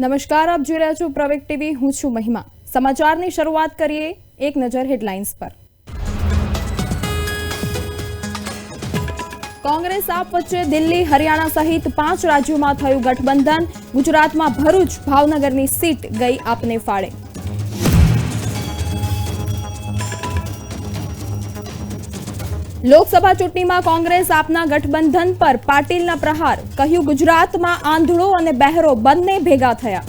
નમસ્કાર, આપ જોઈ રહ્યા છો પ્રવેક ટીવી. હું છું મહિમા. સમાચારની શરૂઆત કરીએ એક નજર હેડલાઇન્સ પર. કોંગ્રેસ આપ વચ્ચે દિલ્હી, હરિયાણા સહિત પાંચ રાજ્યોમાં થયું ગઠબંધન. ગુજરાતમાં ભરૂચ, ભાવનગરની સીટ ગઈ આપને ફાળે. લોકસભા ચૂંટણીમાં કોંગ્રેસ આપના ગઠબંધન પર પાટીલના પ્રહાર, કહ્યું ગુજરાતમાં આંધળો અને બહેરો બંને ભેગા થયા.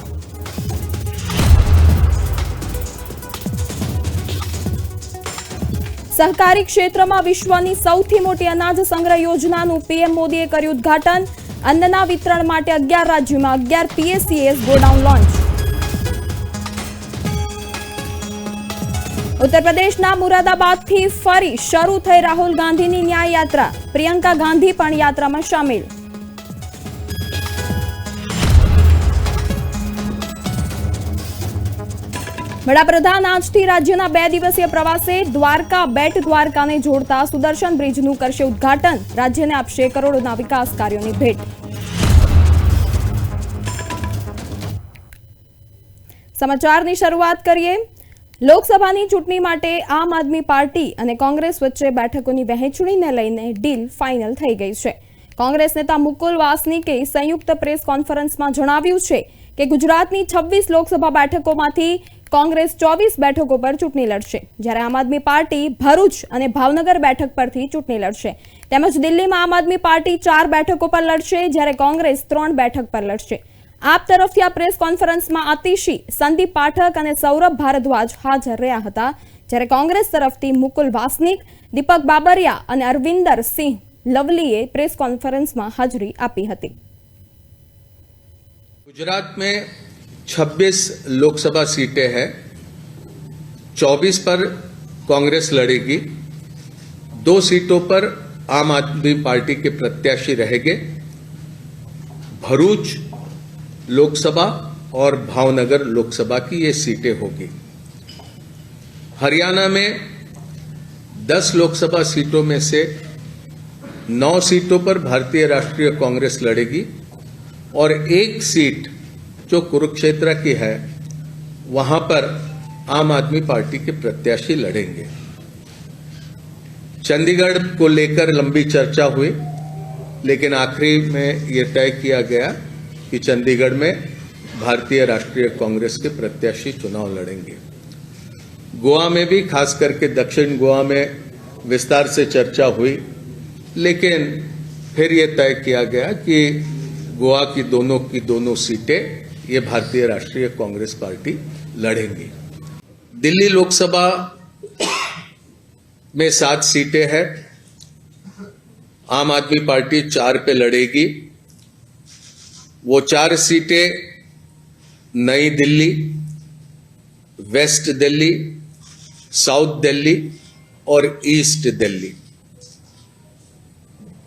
સહકારી ક્ષેત્રમાં વિશ્વની સૌથી મોટી અનાજ સંગ્રહ યોજનાનું પીએમ મોદીએ કર્યું ઉદ્ઘાટન. અન્નના વિતરણ માટે અગિયાર રાજ્યોમાં અગિયાર પીએસસીએસ ગોડાઉન લોન્ચ. ઉત્તર પ્રદેશના મુરાદાબાદથી ફરી શરૂ થઈ રાહુલ ગાંધીની ન્યાય યાત્રા પ્રિયંકા ગાંધી પણ યાત્રામાં સામેલ. વડાપ્રધાન આજથી રાજ્યના બે દિવસીય પ્રવાસે દ્વારકા બેટ દ્વારકાને જોડતા સુદર્શન બ્રિજનું કરશે ઉદ્ઘાટન. રાજ્યને આપશે કરોડોના વિકાસ કાર્યોની ભેટ. સમાચારની શરૂઆત કરીએ. લોકસભાની ચૂંટણી માટે આમ આદમી પાર્ટી અને કોંગ્રેસ વચ્ચે બેઠકોની વહેંચણીને લઈને ડીલ ફાઇનલ થઈ ગઈ છે. કોંગ્રેસ નેતા મુકુલ વાસનિકે સંયુક્ત પ્રેસ કોન્ફરન્સમાં જણાવ્યું છે કે ગુજરાતની છવ્વીસ લોકસભા બેઠકોમાંથી કોંગ્રેસ ચોવીસ બેઠકો પર ચૂંટણી લડશે. જ્યારે આમ આદમી પાર્ટી ભરૂચ અને ભાવનગર બેઠક પરથી ચૂંટણી લડશે. તેમજ દિલ્હીમાં આમ આદમી પાર્ટી ચાર બેઠકો પર લડશે, જ્યારે કોંગ્રેસ ત્રણ બેઠક પર લડશે. આપ તરફથી આ પ્રેસ કોન્ફરન્સમાં આતિશી સંદીપ પાઠક અને સૌરભ ભારદ્વાજ હાજર રહ્યા હતા જ્યારે કોંગ્રેસ તરફથી મુકુલ વાસનિક દીપક બાબરિયા અને અરવિંદર સિંહ લવલીએ પ્રેસ કોન્ફરન્સમાં હાજરી આપી હતી गुजरात में 26 लोकसभा सीटें हैं 24 पर कांग्रेस लड़ेगी दो सीटों पर आम आदमी पार्टी के प्रत्याशी रहेंगे भरूच लोकसभा और भावनगर लोकसभा की ये सीटें होगी। हरियाणा में 10 लोकसभा सीटों में से नौ सीटों पर भारतीय राष्ट्रीय कांग्रेस लड़ेगी और एक सीट जो कुरुक्षेत्र की है, वहाँ पर आम आदमी पार्टी के प्रत्याशी लड़ेंगे। चंडीगढ़ को लेकर लंबी चर्चा हुई, लेकिन आखिरी में ये तय किया गया कि चंडीगढ़ में भारतीय राष्ट्रीय कांग्रेस के प्रत्याशी चुनाव लड़ेंगे। गोवा में भी, खास करके दक्षिण गोवा में विस्तार से चर्चा हुई, लेकिन फिर ये तय किया गया कि गोवा की दोनों की दोनों सीटें ये भारतीय राष्ट्रीय कांग्रेस पार्टी लड़ेंगी। दिल्ली लोकसभा में सात सीटें हैं। आम आदमी पार्टी चार पे लड़ेगी। वो चार सीटें नई दिल्ली वेस्ट दिल्ली साउथ दिल्ली और ईस्ट दिल्ली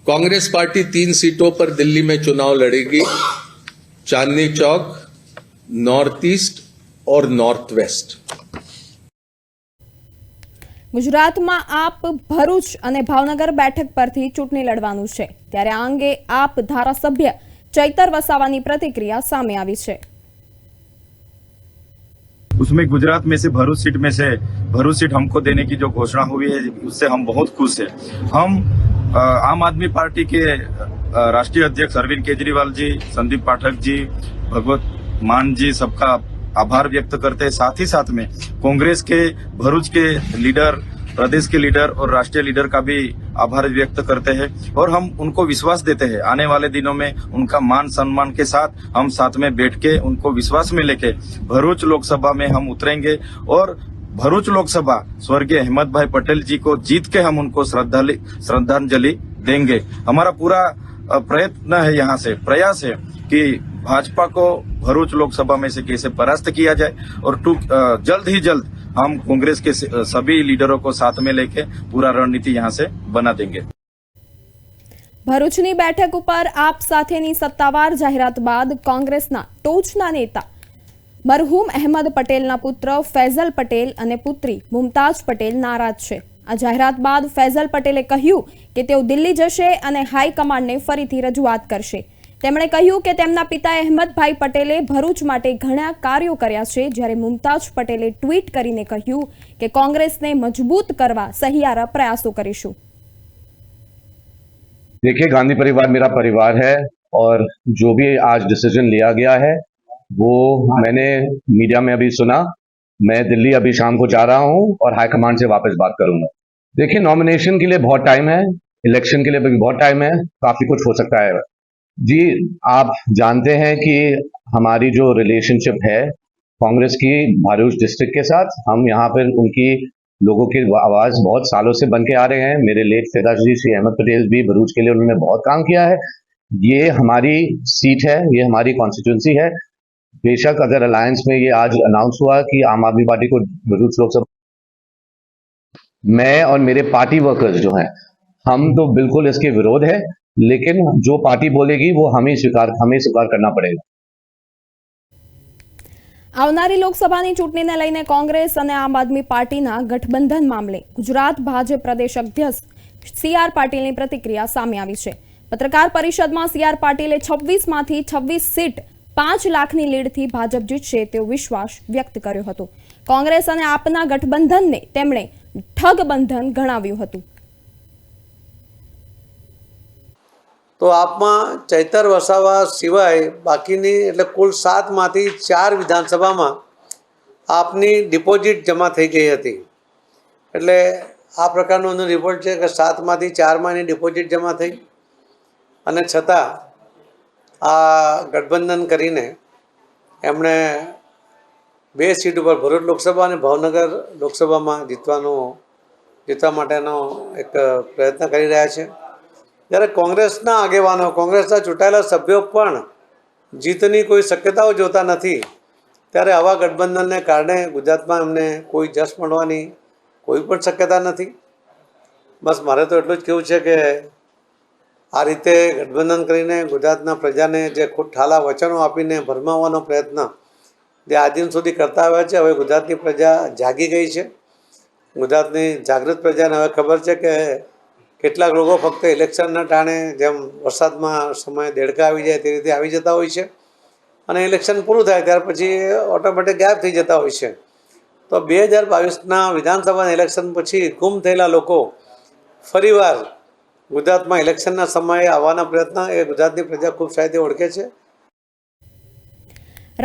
कांग्रेस पार्टी तीन सीटों पर दिल्ली में चुनाव लड़ेगी चांदनी चौक नॉर्थ ईस्ट और नॉर्थ वेस्ट ગુજરાતમાં આપ ભરૂચ અને ભાવનગર બેઠક પરથી ચૂંટણી લડવાનું છે ત્યારે આ અંગે આપ ધારાસભ્ય ચૈતર વસાવાની પ્રતિક્રિયા સામે આવી છે उसमें गुजरात में से भरूच सीट में से भरूच सीट हमको देने की जो घोषणा हुई है उससे हम बहुत खुश हैं हम अ, आम आदमी पार्टी के अ, राष्ट्रीय अध्यक्ष अरविंद केजरीवाल जी संदीप पाठक जी भगवत मान जी सबका आभार व्यक्त करते हैं साथ ही साथ में कांग्रेस के भरूच के लीडर प्रदेश के लीडर और राष्ट्रीय लीडर का भी आभार व्यक्त करते हैं और हम उनको विश्वास देते हैं। आने वाले दिनों में उनका मान सम्मान के साथ हम साथ में बैठ के उनको विश्वास में लेके भरूच लोकसभा में हम उतरेंगे और भरूच लोकसभा स्वर्गीय अहमद भाई पटेल जी को जीत के हम उनको श्रद्धांजलि देंगे। हमारा पूरा प्रयत्न है यहाँ से, प्रयास है कि भाजपा को भरूच लोकसभा में से कैसे परास्त किया जाए और टू अ, जल्द ही जल्द हम कांग्रेस के स- सभी लीडरों को साथ में लेके पूरा रणनीति यहाँ से बना देंगे ભરૂચની બેઠક ઉપર આપ સાથેની સત્તાવાર જાહેરાત બાદ કોંગ્રેસના ટોચના નેતા મરહુમ અહેમદ પટેલના પુત્ર ફૈઝલ પટેલ અને પુત્રી મુમતાજ પટેલ નારાજ છે આ જાહેરાત બાદ ફૈઝલ પટેલે કહ્યું કે તેઓ દિલ્હી જશે અને હાઈકમાન્ડને ફરીથી રજૂઆત કરશે તેમણે કહ્યું કે તેમના પિતા અહેમદભાઈ પટેલે ભરૂચ માટે ઘણા કાર્યો કર્યા છે જ્યારે મુમતાજ પટેલે ટ્વીટ કરીને કહ્યું કે કોંગ્રેસને મજબૂત કરવા સહિયારા પ્રયાસો કરીશું देखिए गांधी परिवार मेरा परिवार है और जो भी आज डिसीजन लिया गया है वो मैंने मीडिया में अभी सुना मैं दिल्ली अभी शाम को जा रहा हूं और हाईकमांड से वापस बात करूंगा देखिए नॉमिनेशन के लिए बहुत टाइम है इलेक्शन के लिए भी बहुत टाइम है काफी कुछ हो सकता है जी, आप जानते हैं कि हमारी जो रिलेशनशिप है कांग्रेस की भरूच डिस्ट्रिक्ट के साथ, हम यहाँ पर उनकी लोगों की आवाज़ बहुत सालों से बन के आ रहे हैं। मेरे लेट पिताजी श्री अहमद पटेल भी भरूच के लिए उन्होंने बहुत काम किया है। ये हमारी सीट है, ये हमारी कॉन्स्टिट्यूंसी है। बेशक अगर अलायंस में ये आज अनाउंस हुआ कि आम आदमी पार्टी को भरूच लोकसभा मैं और मेरे पार्टी वर्कर्स जो हैं, हम तो बिल्कुल इसके विरोध है। लेकिन जो पार्टी बोलेगी वो हमें स्वीकार हमें स्वीकार करना पड़ेगा આવનારી લોકસભાની ચૂંટણીને લઈને કોંગ્રેસ અને આમ આદમી પાર્ટીના ગઠબંધન મામલે ગુજરાત ભાજપ પ્રદેશ અધ્યક્ષ સી આર પાટીલની પ્રતિક્રિયા સામે આવી છે પત્રકાર પરિષદમાં સી આર પાટીલે છવ્વીસમાંથી છવ્વીસ સીટ પાંચ લાખની લીડથી ભાજપ જીતશે તેવો વિશ્વાસ વ્યક્ત કર્યો હતો કોંગ્રેસ અને આપના ગઠબંધનને તેમણે ઠગબંધન ગણાવ્યું હતું તો આપમાં ચૈતર વસાવા સિવાય બાકીની એટલે કુલ સાતમાંથી ચાર વિધાનસભામાં આપની ડિપોઝિટ જમા થઈ ગઈ હતી. એટલે આ પ્રકારનો એનો રિપોર્ટ છે કે સાતમાંથી ચારમાં એની ડિપોઝિટ જમા થઈ અને છતાં આ ગઠબંધન કરીને એમણે બે સીટ ઉપર ભરૂચ લોકસભા અને ભાવનગર લોકસભામાં જીતવાનો, જીતવા માટેનો એક પ્રયત્ન કરી રહ્યા છે. જ્યારે કોંગ્રેસના આગેવાનો, કોંગ્રેસના ચૂંટાયેલા સભ્યો પણ જીતની કોઈ શક્યતાઓ જોતા નથી, ત્યારે આવા ગઠબંધનને કારણે ગુજરાતમાં એમને કોઈ જશ મળવાની કોઈ પણ શક્યતા નથી. બસ મારે તો એટલું જ કહેવું છે કે આ રીતે ગઠબંધન કરીને ગુજરાતના પ્રજાને જે ખૂબ ઠાલા વચનો આપીને ભરમાવવાનો પ્રયત્ન જે આ દિન સુધી કરતા આવ્યા છે, હવે ગુજરાતની પ્રજા જાગી ગઈ છે. ગુજરાતની જાગૃત પ્રજાને હવે ખબર છે કે કેટલાક લોકો ફક્ત ઇલેક્શનના ટાણે જેમ વરસાદમાં સમયે દેડકા આવી જાય તે રીતે આવી જતા હોય છે. અને ઇલેક્શન પૂરું થાય ત્યાર પછી ઓટોમેટિક ગાયબ થઈ જતા હોય છે. તો બે હજાર બાવીસના વિધાનસભાના ઇલેક્શન પછી ગુમ થયેલા લોકો ફરીવાર ગુજરાતમાં ઇલેક્શનના સમયે આવવાના પ્રયત્ન એ ગુજરાતની પ્રજા ખૂબ સારી ઓળખે છે.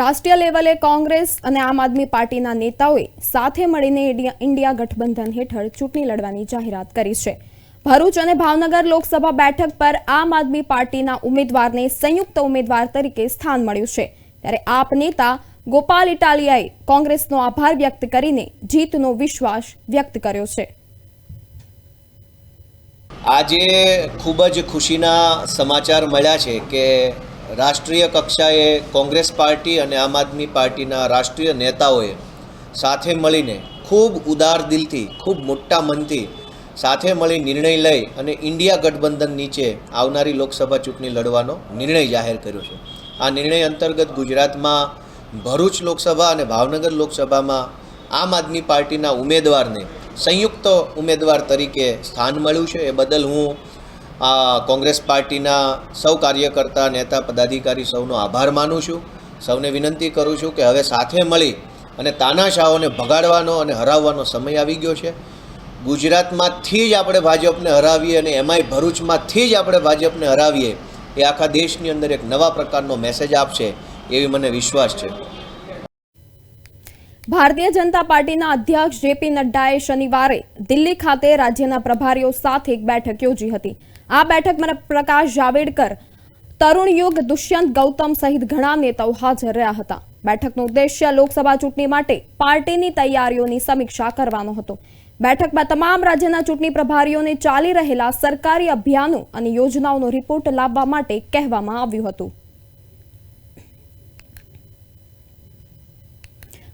રાષ્ટ્રીય લેવલે કોંગ્રેસ અને આમ આદમી પાર્ટીના નેતાઓએ સાથે મળીને ઇન્ડિયા ગઠબંધન હેઠળ ચૂંટણી લડવાની જાહેરાત કરી છે. ભરૂચ અને ભાવનગર લોકસભા બેઠક પર આમ આદમી પાર્ટીના ઉમેદવારને સંયુક્ત ઉમેદવાર તરીકે સ્થાન મળ્યું છે. ત્યારે આપ નેતા ગોપાલ ઇટાલિયાએ કોંગ્રેસનો આભાર વ્યક્ત કરીને જીતનો વિશ્વાસ વ્યક્ત કર્યો છે. આજે ખૂબ જ ખુશીના સમાચાર મળ્યા છે કે રાષ્ટ્રીય કક્ષાએ કોંગ્રેસ પાર્ટી અને આમ આદમી પાર્ટીના રાષ્ટ્રીય નેતાઓએ સાથે મળીને ખૂબ ઉદાર દિલથી, ખૂબ મોટા મનથી સાથે મળી નિર્ણય લઈ અને ઇન્ડિયા ગઠબંધન નીચે આવનારી લોકસભા ચૂંટણી લડવાનો નિર્ણય જાહેર કર્યો છે. આ નિર્ણય અંતર્ગત ગુજરાતમાં ભરૂચ લોકસભા અને ભાવનગર લોકસભામાં આમ આદમી પાર્ટીના ઉમેદવારને સંયુક્ત ઉમેદવાર તરીકે સ્થાન મળ્યું છે. એ બદલ હું આ કોંગ્રેસ પાર્ટીના સૌ કાર્યકર્તા, નેતા, પદાધિકારી સૌનો આભાર માનું છું. સૌને વિનંતી કરું છું કે હવે સાથે મળી અને તાનાશાહોને ભગાડવાનો અને હરાવવાનો સમય આવી ગયો છે. ગુજરાતમાંથી જ આપણે ભાજપને હરાવીએ અને એમાંય ભરૂચમાંથી જ આપણે ભાજપને હરાવીએ, એ આખા દેશની અંદર એક નવા પ્રકારનો મેસેજ આપશે એવી મને વિશ્વાસ છે. ભારતીય જનતા પાર્ટીના અધ્યક્ષ જેપી નડ્ડાએ શનિવારે દિલ્હી ખાતે રાજ્યના પ્રભારીઓ સાથે એક બેઠક યોજી હતી. આ બેઠકમાં પ્રકાશ જાવેડકર, તરુણ યુગ, દુષ્યંત ગૌતમ સહિત ઘણા નેતાઓ હાજર રહ્યા હતા. બેઠકનો ઉદ્દેશ્ય લોકસભા ચૂંટણી માટે પાર્ટીની તૈયારીઓની સમીક્ષા કરવાનો હતો. બેઠકમાં તમામ રાજ્યના ચૂંટણી પ્રભારીઓને ચાલી રહેલા સરકારી અભિયાનો અને યોજનાઓનો રિપોર્ટ લાવવા માટે કહેવામાં આવ્યું હતું.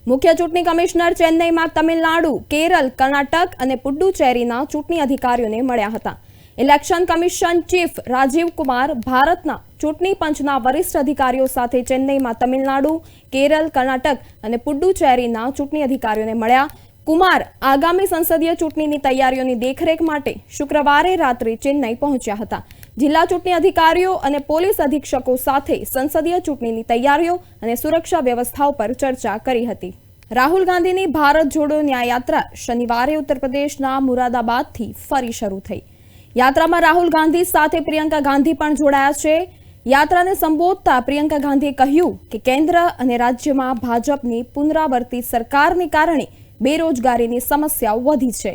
મુખ્ય ચૂંટણી કમિશનર ચેન્નઈમાં તમિલનાડુ, કેરળ, કર્ણાટક અને પુડુચેરીના ચૂંટણી અધિકારીઓને મળ્યા હતા. Election commission chief Rajiv Kumar ભારતના ચૂંટણી પંચના વરિષ્ઠ અધિકારીઓ સાથે ચેન્નઈમાં તમિલનાડુ, કેરળ, કર્ણાટક અને પુડ્ડુચેરીના ચૂંટણી અધિકારીઓને મળ્યા. કુમાર આગામી સંસદીય ચૂંટણીની તૈયારીઓની દેખરેખ માટે શુક્રવારે રાત્રે ચેન્નઈ પહોંચ્યા હતા. જિલ્લા ચૂંટણી અધિકારીઓ અને પોલીસ અધિક્ષકો સાથે સંસદીય ચૂંટણીની તૈયારીઓ અને સુરક્ષા વ્યવસ્થાઓ પર ચર્ચા કરી હતી. રાહુલ ગાંધીની ભારત જોડો ન્યાયયાત્રા શનિવારે ઉત્તર પ્રદેશના મુરાદાબાદથી ફરી શરૂ થઈ. યાત્રામાં રાહુલ ગાંધી સાથે પ્રિયંકા ગાંધી પણ જોડાયા છે. યાત્રાને સંબોધતા પ્રિયંકા ગાંધીએ કહ્યું કે કેન્દ્ર અને રાજ્યમાં ભાજપની પુનરાવર્તિત સરકારને કારણે બેરોજગારીની સમસ્યાઓ વધી છે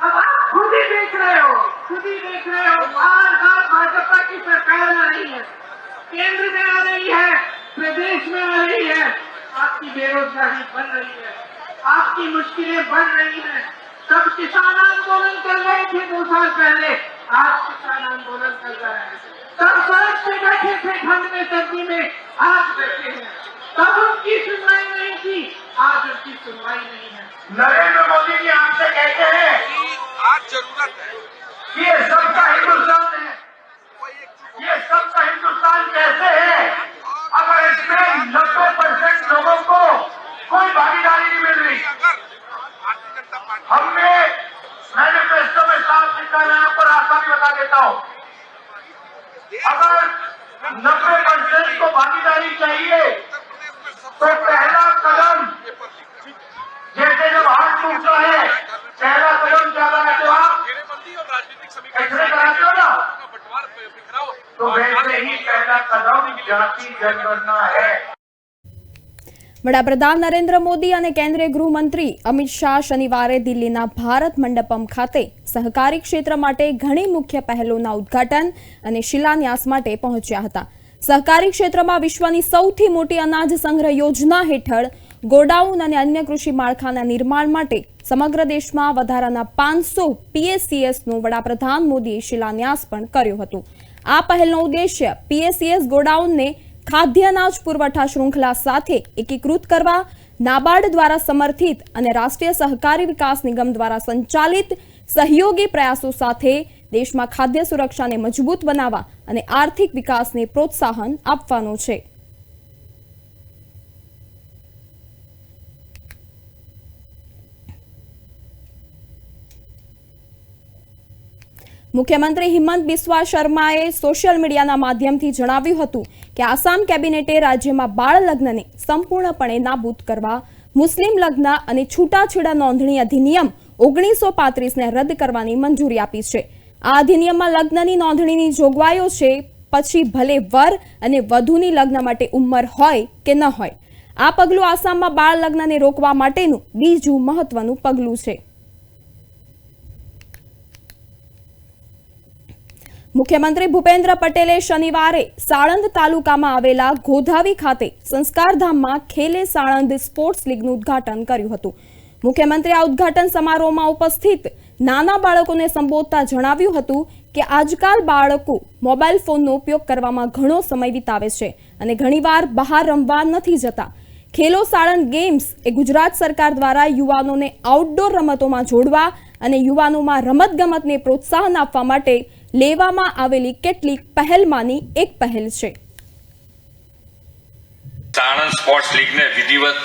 अब आप खुद ही देख रहे हो खुद ही देख रहे हो बार बार भाजपा की सरकार आ रही है केंद्र में आ रही है प्रदेश में आ रही है आपकी बेरोजगारी बढ़ रही है आपकी मुश्किलें बढ़ रही हैं सब किसान आंदोलन कर रहे थे दो साल पहले आज किसान आंदोलन कर रहे हैं सब सड़क पे बैठे थे ठंड में सर्दी में आज बैठे हैं Double não quisimos lá em Lenzi. जाति जनगणना है વડાપ્રધાન નરેન્દ્ર મોદી અને કેન્દ્રીય ગૃહમંત્રી અમિત શાહ શનિવારે દિલ્હીના ભારત મંડપમ ખાતે સહકારી ક્ષેત્ર માટે ઘણી મુખ્ય પહેલોના ઉદ્ઘાટન અને શિલાન્યાસ માટે પહોંચ્યા હતા સહકારી ક્ષેત્રમાં વિશ્વની સૌથી મોટી અનાજ સંગ્રહ યોજના હેઠળ ગોડાઉન અને અન્ય કૃષિ માળખાના નિર્માણ માટે સમગ્ર દેશમાં વધારાના પાંચસો પીએસસીએસનો વડાપ્રધાન મોદીએ શિલાન્યાસ પણ કર્યો હતો આ પહેલનો ઉદ્દેશ્ય પીએસસીએસ ગોડાઉનને ખાદ્ય અનાજ, પુરવઠા શૃંખલા સાથે એકીકૃત કરવા, નાબાર્ડ દ્વારા સમર્થિત અને રાષ્ટ્રીય સહકારી વિકાસ નિગમ દ્વારા સંચાલિત સહયોગી પ્રયાસો સાથે દેશમાં ખાદ્ય સુરક્ષાને મજબૂત બનાવવા અને આર્થિક વિકાસને પ્રોત્સાહન આપવાનો છે. મુખ્યમંત્રી હિમંત બિસ્વા શર્માએ સોશિયલ મીડિયાના માધ્યમથી જણાવ્યું હતું કે આસામ કેબિનેટે રાજ્યમાં બાળ લગ્નને સંપૂર્ણપણે નાબૂદ કરવા, મુસ્લિમ લગ્ન અને છૂટાછેડા નોંધણી અધિનિયમ ઓગણીસો પાંત્રીસને રદ કરવાની મંજૂરી આપી છે. આ અધિનિયમમાં લગ્નની નોંધણીની જોગવાઈઓ છે, પછી ભલે વર અને વધુની લગ્ન માટે ઉંમર હોય કે ન હોય. આ પગલું આસામમાં બાળ લગ્નને રોકવા માટેનું બીજું મહત્વનું પગલું છે. મુખ્યમંત્રી ભૂપેન્દ્ર પટેલે શનિવારે સાણંદ તાલુકામાં આવેલા ગોધાવી ખાતે સંસ્કારધામમાં ખેલે સાણંદ સ્પોર્ટ્સ લીગનું ઉદ્ઘાટન કર્યું હતું. મુખ્યમંત્રી આ ઉદ્ઘાટન સમારોહમાં ઉપસ્થિત નાના બાળકોને સંબોધતા જણાવ્યું હતું કે આજકાલ બાળકો મોબાઈલ ફોનનો ઉપયોગ કરવામાં ઘણો સમય વિતાવે છે અને ઘણીવાર બહાર રમવા નથી જતા. ખેલો સાણંદ ગેમ્સ એ ગુજરાત સરકાર દ્વારા યુવાનોને આઉટડોર રમતોમાં જોડવા અને યુવાનોમાં રમતગમતને પ્રોત્સાહન આપવા માટે લેવામાં આવેલી કેટલીક પહેલમાંની એક પહેલ છે. સાણંદ સ્પોર્ટ્સ લીગને વિધિવત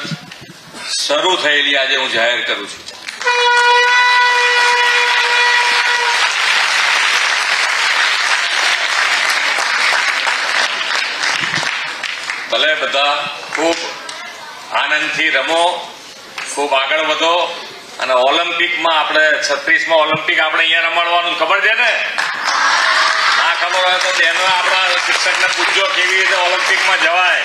શરૂ થયેલી આજે હું જાહેર કરું છું. ભલે બધા ખૂબ આનંદથી રમો, ખૂબ આગળ વધો અને ઓલિમ્પિકમાં આપણે છત્રીસમાં ઓલિમ્પિક આપણે અહીંયા રમાડવાનું, ખબર છે ને? ના ખબર હોય તો તેનો આપણા શિક્ષકને પૂછજો કેવી રીતે ઓલિમ્પિકમાં જવાય.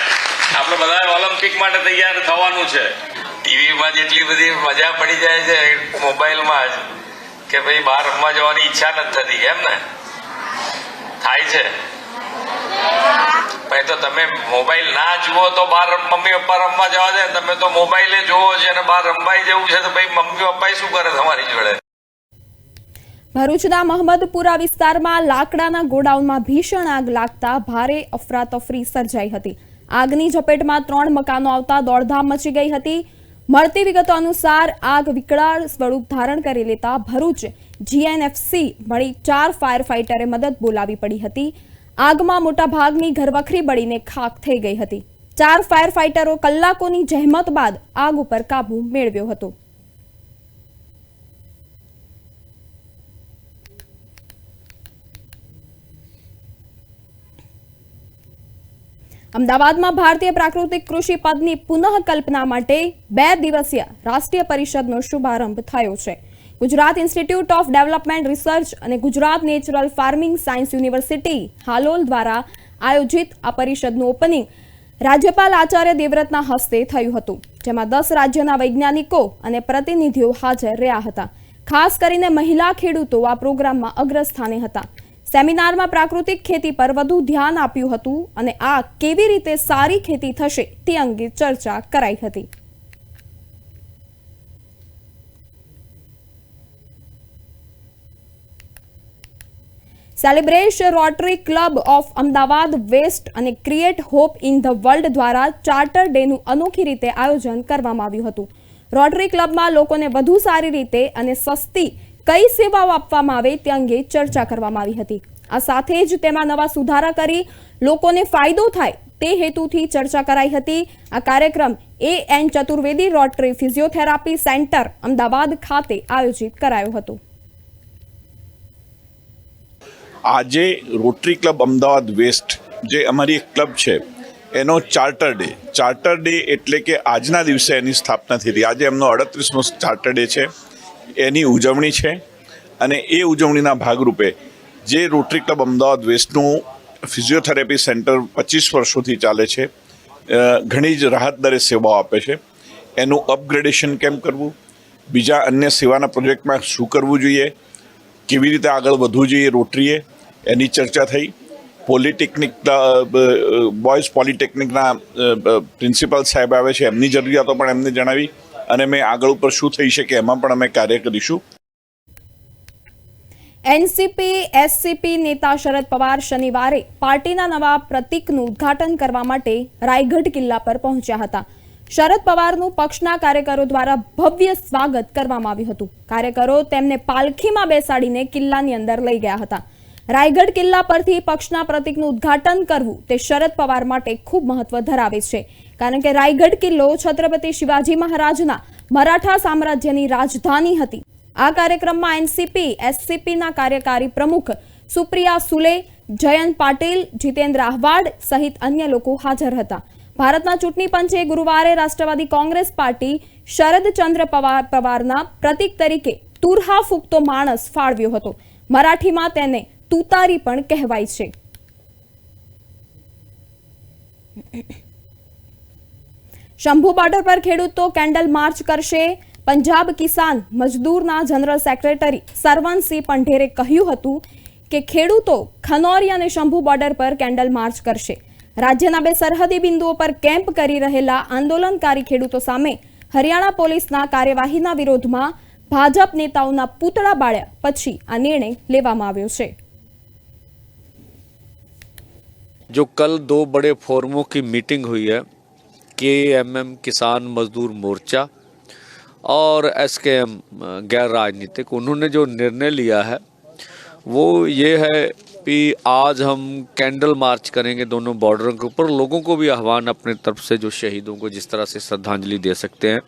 આપણે બધા ઓલિમ્પિક માટે તૈયાર થવાનું છે. ટીવીમાં જેટલી બધી મજા પડી જાય છે મોબાઈલમાં જ, કે ભાઈ બહાર રમવા જવાની ઈચ્છા નથી થતી, એમ ને? થાય છે. ભાઈ તો તમે મોબાઈલ ના જુઓ તો બાર મમ્મી પપ્પા રમવા જવા દે તમે તો મોબાઈલે જોવો છે અને બાર રમવાઈ જવું છે તો ભાઈ મમ્મી પપ્પા શું કરે તમારી જોડે? ભરૂચના મહમદપુરા વિસ્તારમાં લાકડાના ગોડાઉનમાં ભીષણ આગ લાગતા ભારે અફરાતફરી સર્જાઈ હતી. આગની ઝપેટમાં ત્રણ મકાનો આવતા દોડધામ મચી ગઈ હતી. મળતી વિગતો અનુસાર આગ વિકરાળ સ્વરૂપ ધારણ કરી લેતા ભરૂચ જીએનએફસી મળી ચાર ફાયર ફાઇટરે મદદ બોલાવી પડી હતી. આગમાં મોટા ભાગની ઘરવખરી બળીને ખાખ થઈ ગઈ હતી. ચાર ફાયર ફાઇટરો કલાકોની જહેમત બાદ આગ ઉપર કાબુ મેળવ્યો હતો. અમદાવાદમાં ભારતીય પ્રાકૃતિક કૃષિ પદની પુનઃકલ્પના માટે બે દિવસીય રાષ્ટ્રીય પરિષદનો શુભારંભ થયો છે. Gujarat institute of development research અને Gujarat natural farming science university Halol દ્વારા આયોજિત આ પરિષદનું ઓપનિંગ રાજ્યપાલ આચાર્ય દેવવ્રતના હસ્તે થયું હતું, જેમાં દસ રાજ્યના વૈજ્ઞાનિકો અને પ્રતિનિધિઓ હાજર રહ્યા હતા. ખાસ કરીને મહિલા ખેડૂતો આ પ્રોગ્રામમાં અગ્રસ્થાને હતા. સેમિનારમાં પ્રાકૃતિક ખેતી પર વધુ ધ્યાન આપ્યું હતું અને આ કેવી રીતે સારી ખેતી થશે તે અંગે ચર્ચા કરાઈ હતી. સેલિબ્રેશ rotary club of Ahmedabad west અને create hope in the world દ્વારા ચાર્ટર ડેનું અનોખી રીતે આયોજન કરવામાં આવ્યું હતું. રોટરી ક્લબમાં લોકોને વધુ સારી રીતે અને સસ્તી કઈ સેવાઓ આપવામાં આવે તે અંગે ચર્ચા કરવામાં આવી હતી. આ સાથે જ તેમાં નવા સુધારા કરી લોકોને ફાયદો થાય તે હેતુથી ચર્ચા કરાઈ હતી. આ કાર્યક્રમ A N Chaturvedi rotary physiotherapy centre Ahmedabad ખાતે આયોજિત કરાયો હતો. આજે રોટરી ક્લબ અમદાવાદ વેસ્ટ, જે અમારી એક ક્લબ છે, એનો ચાર્ટર ડે. ચાર્ટર ડે એટલે કે આજના દિવસે એની સ્થાપના થઈ હતી આજે એમનો અડત્રીસમો ચાર્ટર ડે છે. એની ઉજવણી છે અને એ ઉજવણીના ભાગરૂપે જે રોટરી ક્લબ અમદાવાદ વેસ્ટનું ફિઝિયોથેરાપી સેન્ટર પચીસ વર્ષોથી ચાલે છે ઘણી જ રાહત દરે સેવાઓ આપે છે. એનું અપગ્રેડેશન કેમ કરવું? બીજા અન્ય સેવાના પ્રોજેક્ટમાં શું કરવું જોઈએ? કેવી રીતે આગળ વધવું જોઈએ રોટરીએ એની ચર્ચા થઈ. પોલિટેકનિક બોયઝ પોલિટેકનિકના પ્રિન્સિપાલ સાહેબ આવે છે, એમની જરૂરિયાતો પણ એમને જણાવી અને મેં આગળ ઉપર શું થઈ શકે એમાં પણ અમે કાર્ય કરીશું. એનસીપી એસસીપી નેતા શરદ પવાર શનિવારે પાર્ટીના નવા પ્રતીકનું ઉદ્ઘાટન કરવા માટે રાયગઢ કિલ્લા પર પહોંચ્યા હતા. શરદ પવારનું પક્ષના કાર્યકરો દ્વારા ભવ્ય સ્વાગત કરવામાં આવ્યું હતું. કાર્યકરો તેમને પાલખીમાં બેસાડીને કિલ્લાની અંદર લઈ ગયા હતા. રાયગઢ કિલ્લા પરથી પક્ષના પ્રતિકનું ઉદ્ઘાટન કરવું તે શરદ પવાર માટે ખૂબ મહત્વ ધરાવે છે. કારણ કે રાયગઢ કિલ્લો છત્રપતિ શિવાજી મહારાજના મરાઠા સામ્રાજ્યની રાજધાની હતી. આ કાર્યક્રમમાં એનસીપી, એસસીપીના કાર્યકારી પ્રમુખ સુપ્રિયા સુલે, જયંત પાટીલ, જીતેન્દ્ર આહવાડ સહિત અન્ય લોકો હાજર હતા. ભારતના ચૂંટણી પંચે ગુરુવારે રાષ્ટ્રવાદી કોંગ્રેસ પાર્ટી શરદચંદ્ર પવાર, પવારના પ્રતીક તરીકે તુરહા ફૂંકતો માણસ ફાળવ્યો હતો. મરાઠીમાં તેને તુતારી પણ કહેવાય છે. શંભુ બોર્ડર પર ખેડૂતો કેન્ડલ માર્ચ કરશે. પંજાબ કિસાન મજદૂરના જનરલ સેક્રેટરી સરવનસિંહ પંઢેરે કહ્યું હતું કે ખેડૂતો ખનોરી અને શંભુ બોર્ડર પર કેન્ડલ માર્ચ કરશે. રાજ્યના બે સરહદી બિંદુઓ પર કેમ્પ કરી રહેલા આંદોલનકારી ખેડૂતો સામે હરિયાણા પોલીસના કાર્યવાહીના વિરોધમાં ભાજપ નેતાઓના પૂતળા બાળ્યા પછી આ નિર્ણય લેવામાં આવ્યો છે जो कल दो बड़े फोरमों की मीटिंग हुई है के एम एम किसान मजदूर मोर्चा और एस के एम गैर राजनीतिक उन्होंने जो निर्णय लिया है वो ये है कि आज हम कैंडल मार्च करेंगे दोनों बॉर्डरों के ऊपर। लोगों को भी आह्वान अपने तरफ़ से, जो शहीदों को जिस तरह से श्रद्धांजलि दे सकते हैं।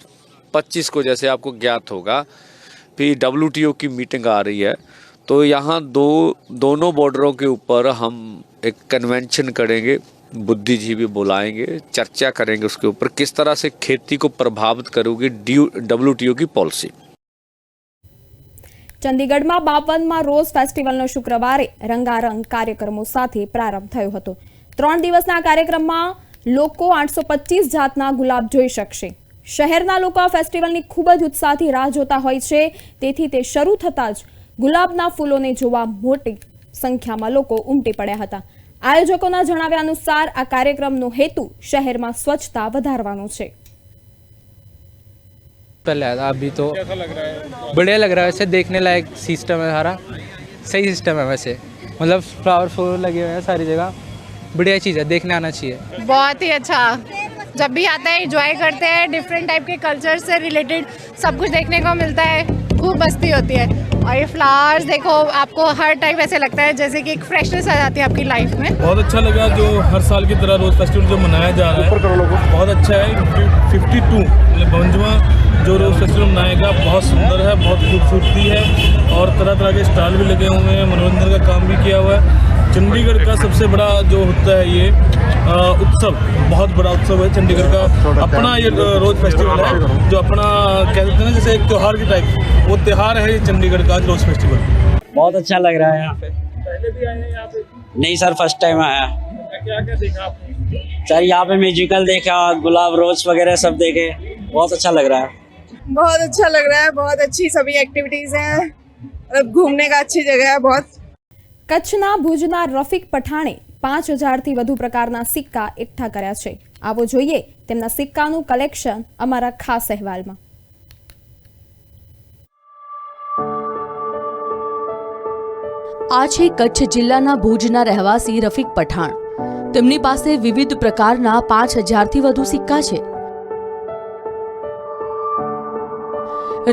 25 को जैसे आपको ज्ञात होगा कि डब्ल्यू की मीटिंग आ रही है। तो यहाँ दो, दोनों बॉर्डरों के ऊपर हम एक कन्वेंशन करेंगे बुद्धिजीवी बुलाएँगे, चर्चा करेंगे उसके ऊपर, किस तरह से खेती को प्रभावित करोगी डब्ल्यू की पॉलिसी ચંદીગઢમાં બાવનમાં રોઝ ફેસ્ટિવલનો શુક્રવારે રંગારંગ કાર્યક્રમો સાથે પ્રારંભ થયો હતો. ત્રણ દિવસના કાર્યક્રમમાં લોકો આઠસો જાતના ગુલાબ જોઈ શકશે. શહેરના લોકો આ ફેસ્ટિવલની ખૂબ જ ઉત્સાહથી રાહ જોતા હોય છે. તેથી તે શરૂ થતાં જ ગુલાબના ફૂલોને જોવા મોટી સંખ્યામાં લોકો ઉમટી પડ્યા હતા. આયોજકોના જણાવ્યા અનુસાર આ કાર્યક્રમનો હેતુ શહેરમાં સ્વચ્છતા વધારવાનો છે. पहले आया था अभी तो बढ़िया लग रहा है। वैसे देखने लायक सिस्टम है सारा। सही सिस्टम है वैसे। मतलब फ्लावर फ्लोर लगे हुए हैं सारी जगह। बढ़िया चीज़ है। देखने आना चाहिए। बहुत ही अच्छा। जब भी आता है इंजॉय करते हैं। डिफरेंट टाइप के कल्चर से रिलेटेड सब कुछ देखने को मिलता है। खूब मस्ती होती है। और ये फ्लावर्स देखो आपको हर टाइम ऐसे लगता है जैसे कि एक फ्रेशनेस आ जाती है आपकी लाइफ में। बहुत अच्छा लगा जो हर साल की तरह रोज फेस्टिवल जो मनाया जा रहा है। बहुत अच्छा है। फिफ्टी टू मतलब जो रोज फेस्टिवल मनाएगा बहुत सुंदर है बहुत खूबसूरती है और तरह तरह के स्टॉल भी लगे हुए हैं मनोरंजन का काम भी किया हुआ है। चंडीगढ़ का सबसे बड़ा जो होता है ये उत्सव बहुत बड़ा उत्सव है चंडीगढ़ का। अपना ये रोज फेस्टिवल है जो अपना कह सकते हैं ना जैसे एक त्योहार के टाइप वो त्योहार है ये चंडीगढ़ का रोज फेस्टिवल। बहुत अच्छा लग रहा है यहाँ पे। पहले भी आए हैं यहाँ पे? नहीं सर फ़र्स्ट टाइम आया। क्या क्या देखा आपने? सर यहाँ पे म्यूजिकल देखा गुलाब रोज वगैरह सब देखे बहुत अच्छा लग रहा है। बहुत अच्छा लग रहा है बहुत अच्छी सभी एक्टिविटीज हैं मतलब घूमने का अच्छी जगह है बहुत કચ્છના ભુજના રફીક પઠાણે પાંચ હજારથી વધુ પ્રકારના સિક્કા એકઠા કર્યા છે આવો જોઈએ તેમના સિક્કાનું કલેક્શન અમારા ખાસ અહેવાલમાં આ છે કચ્છ જિલ્લાના ભુજના રહેવાસી રફીક પઠાણ તેમની પાસે વિવિધ પ્રકારના પાંચ હજારથી વધુ સિક્કા છે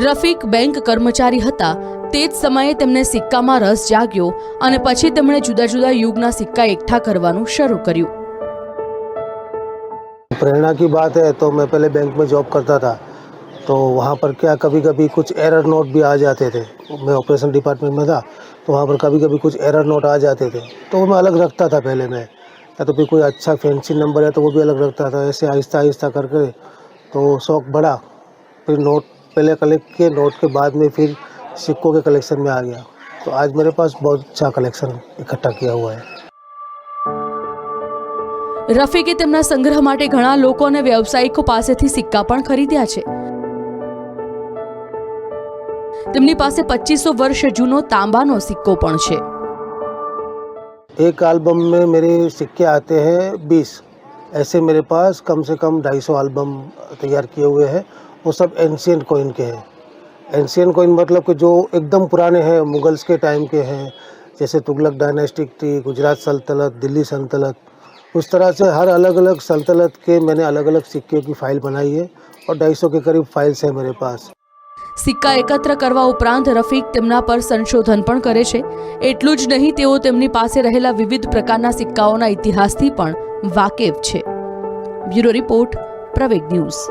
રફીક બેંક કર્મચારી હતા તે જ સમયે તેમને સિક્કામાં રસ જાગ્યો અને પછી તેમણે જુદા જુદા યુગના સિક્કા એકઠા કરવાનું શરૂ કર્યું प्रेरणा की बात है तो मैं पहले बैंक में जॉब करता था तो वहाँ पर क्या कभी कभी कुछ एरर नोट भी आ जाते थे मैं ऑपरेशन डिपार्टमेंट में था तो वहाँ पर कभी कभी कुछ एरर नोट आ जाते थे तो वो मैं अलग रखता था पहले मैं या तो फिर कोई अच्छा फैंसी नंबर है तो वो भी अलग रखता था ऐसे आहिस्ता आहिस्ता करके तो शौक बढ़ा फिर नोट पहले कलेक्ट किए नोट के बाद में फिर सिक्कों के कलेक्शन में आ गया तो आज मेरे पास बहुत अच्छा कलेक्शन इकट्ठा किया हुआ है રફીકે તેમના સંગ્રહ માટે ઘણા લોકો અને વ્યવસાયિકો પાસેથી સિક્કા પણ ખરીદ્યા છે તેમની પાસે પચીસો વર્ષ જૂનો તાંબાનો સિક્કો પણ છે एक एल्बम में मेरे सिक्के आते हैं बीस ऐसे मेरे पास कम से कम ढाई सौ एल्बम तैयार किए हुए हैं वो सब एंशियंट कॉइन के हैं एंशियंट कॉइन मतलब कि जो एकदम पुराने हैं मुगल्स के टाइम के हैं जैसे तुगलक डायनेस्टिक थी गुजरात सल्तनत दिल्ली सल्तनत उस तरह से हर अलग अलग सल्तनत के मैंने अलग अलग सिक्के की फ़ाइल बनाई है और ढाई सौ के करीब फाइल्स हैं मेरे पास સિક્કા એકત્ર કરવા ઉપરાંત રફીક તેમના પર સંશોધન પણ કરે છે એટલું જ નહીં તેઓ તેમની પાસે રહેલા વિવિધ પ્રકારના સિક્કાઓના ઇતિહાસથી પણ વાકેફ છે બ્યુરો રિપોર્ટ પ્રવેગ ન્યૂઝ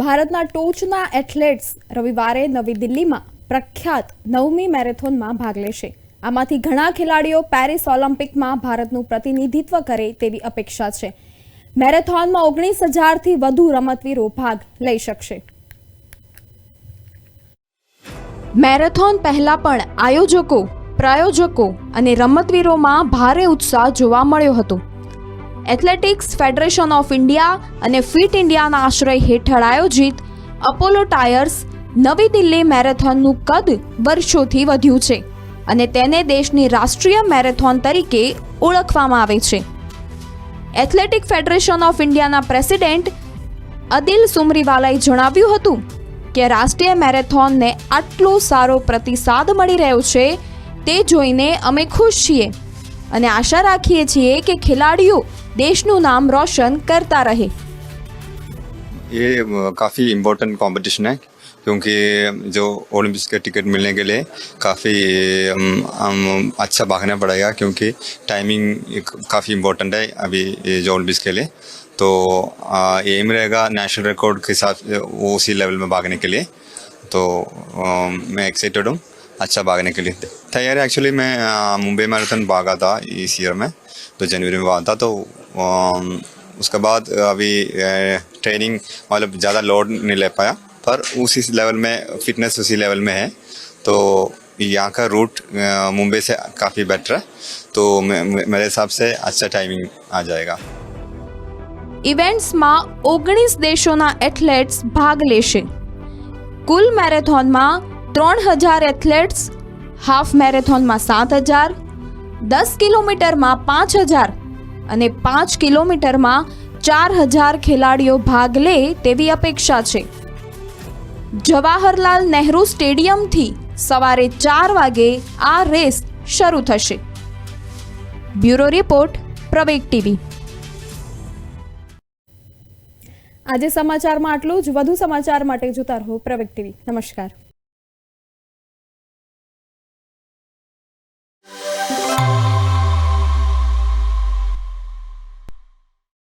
ભારતના ટોચના એથ્લેટ્સ રવિવારે નવી દિલ્હીમાં પ્રખ્યાત નવમી મેરેથોનમાં ભાગ લેશે. આમાંથી ઘણા ખેલાડીઓ પેરિસ ઓલિમ્પિકમાં ભારતનું પ્રતિનિધિત્વ કરે તેવી અપેક્ષા છે. મેરેથોનમાં ઓગણીસ હજારથી વધુ રમતવીરો ભાગ લઈ શકશે. મેરેથોન પહેલા પણ આયોજકો, પ્રાયોજકો અને રમતવીરોમાં ભારે ઉત્સાહ જોવા મળ્યો હતો. એથ્લેટિક્સ ફેડરેશન ઓફ ઇન્ડિયા અને ફિટ ઇન્ડિયાના આશ્રય હેઠળ આયોજિત અપોલો ટાયર્સ નવી દિલ્હી મેરેથોનનું કદ વર્ષોથી વધ્યું છે અને તેને દેશની રાષ્ટ્રીય મેરેથોન તરીકે ઓળખવામાં આવે છે. એથ્લેટિક ફેડરેશન ઓફ ઇન્ડિયાના પ્રેસિડેન્ટ અદિલ સુમરીવાલાએ જણાવ્યું હતું કે રાષ્ટ્રીય મેરેથોનને આટલો સારો પ્રતિસાદ મળી રહ્યો છે તે જોઈને અમે ખુશ છીએ અને આશા રાખીએ છીએ કે ખેલાડીઓ દેશનું નામ રોશન કરતા રહે ये काफ़ी इम्पोर्टेंट कंपटीशन है क्योंकि जो ओलंपिक्स के टिकट मिलने के लिए काफ़ी अच्छा भागना पड़ेगा क्योंकि टाइमिंग काफ़ी इम्पोर्टेंट है अभी ये जो ओलंपिक्स के लिए तो एम रहेगा नेशनल रिकॉर्ड के हिसाब से वो उसी लेवल में भागने के लिए तो आ, मैं एक्साइटेड हूँ अच्छा भागने के लिए तैयारी एक्चुअली मैं आ, मुंबई मैराथन भागा था इस ईयर में तो जनवरी में भागा था तो आ, उसके बाद अभी ट्रेनिंग मतलब ज़्यादा लोड नहीं ले पाया पर उसी लेवल में फिटनेस उसी लेवल में है तो यहाँ का रूट मुंबई से काफ़ी बेटर है तो मेरे हिसाब से अच्छा टाइमिंग आ जाएगा ઇવેન્ટ્સમાં ઓગણીસ દેશોના એથ્લેટ્સ ભાગ લેશે કુલ મેરેથોનમાં ત્રણ હજાર એથ્લેટ્સ હાફ મેરેથોનમાં સાત હજાર દસ કિલોમીટરમાં પાંચ હજાર અને પાંચ કિલોમીટરમાં ચાર હજાર ખેલાડીઓ ભાગ લે તેવી અપેક્ષા છે. જવાહરલાલ નહેરુ સ્ટેડિયમથી સવારે ચાર વાગે આ રેસ શરૂ થશે. Bureau report, Praveg TV. આજે સમાચારમાં આટલું જ. વધુ સમાચાર માટે જોતા રહો પ્રવેગ ટીવી. નમસ્કાર.